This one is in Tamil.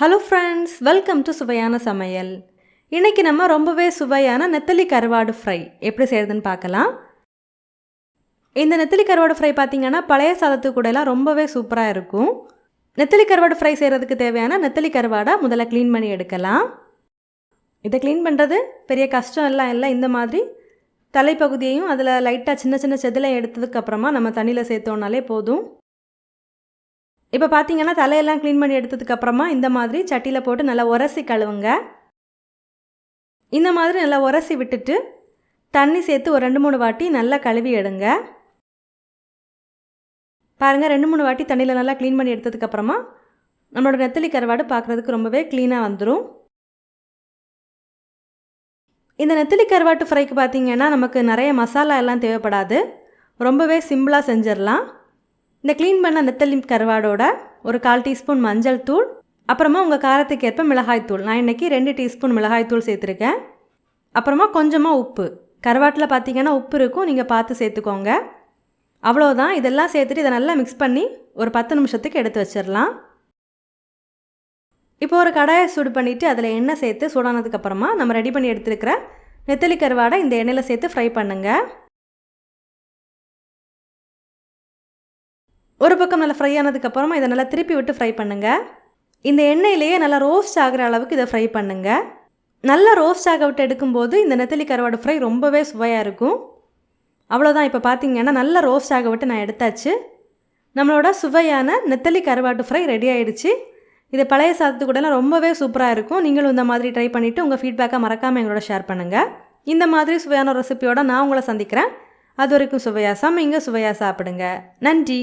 ஹலோ ஃப்ரெண்ட்ஸ் வெல்கம் டு சுவையான சமையல் இன்றைக்கி நம்ம ரொம்பவே சுவையான நெத்தலி கருவாடு ஃப்ரை எப்படி செய்கிறதுன்னு பார்க்கலாம். இந்த நெத்தலி கருவாடு ஃப்ரை பார்த்திங்கன்னா பழைய சாதத்து கூடலாம் ரொம்பவே சூப்பராக இருக்கும். நெத்தலி கருவாடு ஃப்ரை செய்கிறதுக்கு தேவையான நெத்தலி கருவாடை முதல்ல க்ளீன் பண்ணி எடுக்கலாம். இதை க்ளீன் பண்ணுறது பெரிய கஷ்டம் எல்லாம் இல்லை. இந்த மாதிரி தலைப்பகுதியையும் அதில் லைட்டாக சின்ன சின்ன செதிலை எடுத்ததுக்கப்புறமா நம்ம தண்ணியில் சேர்த்தோன்னாலே போதும். இப்போ பார்த்தீங்கன்னா தலையெல்லாம் க்ளீன் பண்ணி எடுத்ததுக்கப்புறமா இந்த மாதிரி சட்டியில் போட்டு நல்லா உரசி கழுவுங்க. இந்த மாதிரி நல்லா உரசி விட்டுட்டு தண்ணி சேர்த்து ஒரு ரெண்டு மூணு வாட்டி நல்லா கழுவி எடுங்க. பாருங்கள் ரெண்டு மூணு வாட்டி தண்ணியில் நல்லா க்ளீன் பண்ணி எடுத்ததுக்கப்புறமா நம்மளோட நெத்தலி கருவாடு பார்க்குறதுக்கு ரொம்பவே க்ளீனாக வந்துடும் இந்த நெத்திலி கருவாட்டு ஃப்ரைக்கு பார்த்தீங்கன்னா நமக்கு நிறைய மசாலா எல்லாம் தேவைப்படாது. ரொம்பவே சிம்பிளாக செஞ்சிடலாம். இந்த க்ளீன் பண்ண நெத்தலி கருவாடோட ஒரு கால் டீஸ்பூன் மஞ்சள் தூள் அப்புறமா உங்கள் காரத்துக்கு ஏற்ப மிளகாய் தூள். நான் இன்றைக்கி ரெண்டு டீஸ்பூன் மிளகாய் தூள் சேர்த்துருக்கேன். அப்புறமா கொஞ்சமாக உப்பு. கருவாட்டில் பார்த்தீங்கன்னா உப்பு இருக்கும் நீங்கள் பார்த்து சேர்த்துக்கோங்க. அவ்வளோதான் இதெல்லாம் சேர்த்துட்டு இதை நல்லா மிக்ஸ் பண்ணி ஒரு பத்து நிமிஷத்துக்கு எடுத்து வச்சிடலாம். இப்போ ஒரு கடாயை சூடு பண்ணிவிட்டு அதில் எண்ணெய் சேர்த்து சூடானதுக்கப்புறமா நம்ம ரெடி பண்ணி எடுத்துருக்கிற நெத்தலி கருவாடை இந்த எண்ணெயில் சேர்த்து ஃப்ரை பண்ணுங்கள் ஒரு பக்கம் நல்லா ஃப்ரை ஆனதுக்கப்புறமா இதை நல்லா திருப்பி விட்டு ஃப்ரை பண்ணுங்கள் இந்த எண்ணெயிலேயே நல்லா ரோஸ்ட் ஆகிற அளவுக்கு இதை ஃப்ரை பண்ணுங்கள் நல்லா ரோஸ்ட் ஆக விட்டு எடுக்கும்போது இந்த நெத்தலி கருவாடு ஃப்ரை ரொம்பவே சுவையாக இருக்கும். அவ்வளோதான் இப்போ பார்த்தீங்கன்னா நல்லா ரோஸ்ட் ஆக விட்டு நான் எடுத்தாச்சு. நம்மளோட சுவையான நெத்தலி கருவாட்டு ஃப்ரை ரெடி ஆகிடுச்சு இது பழைய சாதத்து கூடலாம் ரொம்பவே சூப்பராக இருக்கும். நீங்களும் இந்த மாதிரி ட்ரை பண்ணிவிட்டு உங்கள் ஃபீட்பேக்கை மறக்காமல் எங்களோட ஷேர் பண்ணுங்கள் இந்த மாதிரி சுவையான ரெசிபியோட நான் உங்களை சந்திக்கிறேன். அது வரைக்கும் சுவையாக சமைங்க சுவையாக சாப்பிடுங்க. நன்றி.